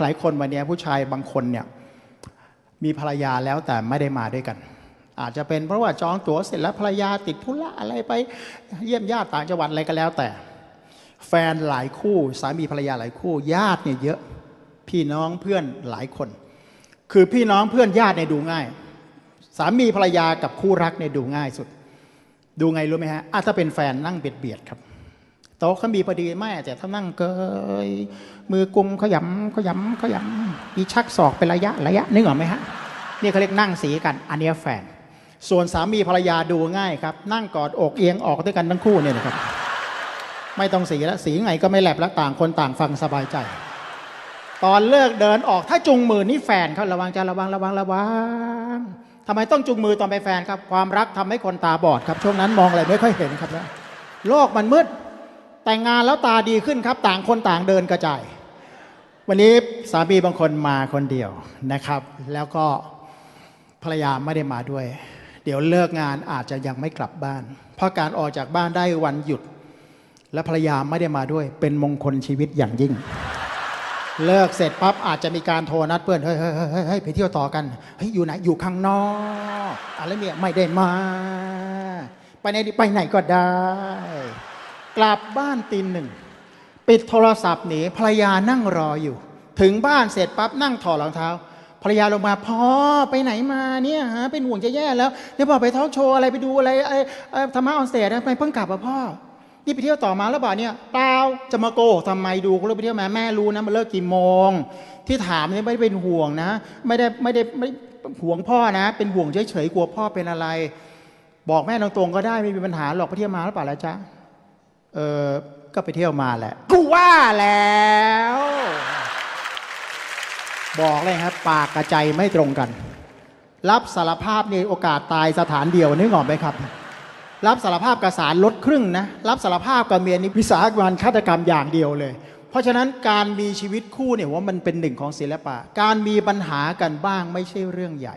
หลายคนวันนี้ผู้ชายบางคนเนี่ยมีภรรยาแล้วแต่ไม่ได้มาด้วยกัน อาจจะเป็นเพราะว่าจองตั๋วเสร็จแล้วภรรยาติดธุระอะไรไปเยี่ยมญาติต่างจังหวัดอะไรก็แล้วแต่ แฟนหลายคู่สามีภรรยาหลายคู่ ญาติเนี่ยเยอะพี่น้องเพื่อนหลายคน คือพี่น้องเพื่อนญาติเนี่ยดูง่าย สามีภรรยากับคู่รักเนี่ยดูง่ายสุด ดูไงรู้ไหมฮะอะถ้าเป็นแฟนนั่งเบียดเบียดๆครับ โต๊ะเขามีพอดีไม่แต่ถ้านั่งเกยมือกุมขยำขยำขยำมีชักศอกเป็นระยะระยะนึกออกไหมฮะนี่เขาเรียกนั่งสีกัน อันนี้แฟน ส่วนสามีภรรยาดูง่ายครับ นั่งกอดอกเอียงออกด้วยกันทั้งคู่เนี่ยนะครับ ไม่ต้องสีแล้วสีไงก็ไม่แลบแล้วต่างคนต่างฟังสบายใจ ตอนเลิกเดินออกถ้าจุงมือนี่แฟนเขาระวังจะระวังระวังระวังทำไมต้องจุงมือตอนไปแฟนครับ ความรักทำให้คนตาบอดครับ ช่วงนั้นมองอะไรไม่ค่อยเห็นครับนะโลกมันมืด แต่งงานแล้วตาดีขึ้นครับ ต่างคนต่างเดินกระจาย วันนี้สามีบางคนมาคนเดียวนะครับ แล้วก็ภรรยาไม่ได้มาด้วย เดี๋ยวเลิกงานอาจจะยังไม่กลับบ้าน เพราะการออกจากบ้านได้วันหยุด และภรรยาไม่ได้มาด้วย เป็นมงคลชีวิตอย่างยิ่ง เลิกเสร็จปั๊บอาจจะมีการโทรนัดเพื่อนเฮ้ยเฮ้ยเฮ้ยเฮ้ยเฮ้ยไปเที่ยวต่อกันเฮ้ยอยู่ไหนอยู่ข้างนอกอะไรเนี่ยไม่ได้มา ไปไหนไปไหนก็ได้ กลับบ้านตีหนึ่ง ปิดโทรศัพท์หนีภรรยานั่งรออยู่ ถึงบ้านเสร็จปั๊บนั่งถอดรองเท้าภรรยาลงมาพ่อไปไหนมาเนี่ยฮะเป็นห่วงจะแย่แล้วเดี๋ยวบอกไปทอล์กโชว์อะไรไปดูอะไรไอ้ธรรมะออนสเตจไปเพิ่งกลับอะพ่อ นี่ไปเที่ยวต่อมาแล้วบ่าเนี่ยเปล่าจะมาโกหกทำไมดูก็เลยไปเที่ยวมาแม่รู้นะมันเลิกกี่โมง ที่ถามเนี่ยไม่ได้เป็นห่วงนะ ไม่ได้ไม่ได้ไม่ห่วงพ่อนะ เป็นห่วงเฉยๆกลัวพ่อเป็นอะไร บอกแม่ตรงๆก็ได้ไม่มีปัญหาหรอกไปเที่ยวมาหรือเปล่าล่ะจ๊ะ เออก็ไปเที่ยวมาแหละ กูว่าแล้ว บอกเลยครับ ปากกับใจไม่ตรงกัน รับสารภาพในโอกาสตายสถานเดียวนึกออกไหมครับ รับสารภาพกับสารลดครึ่งนะ รับสารภาพกับเมียนี่วิสาหการฆาตกรรมอย่างเดียวเลย เพราะฉะนั้นการมีชีวิตคู่เนี่ยว่ามันเป็นหนึ่งของศิลปะ การมีปัญหากันบ้างไม่ใช่เรื่องใหญ่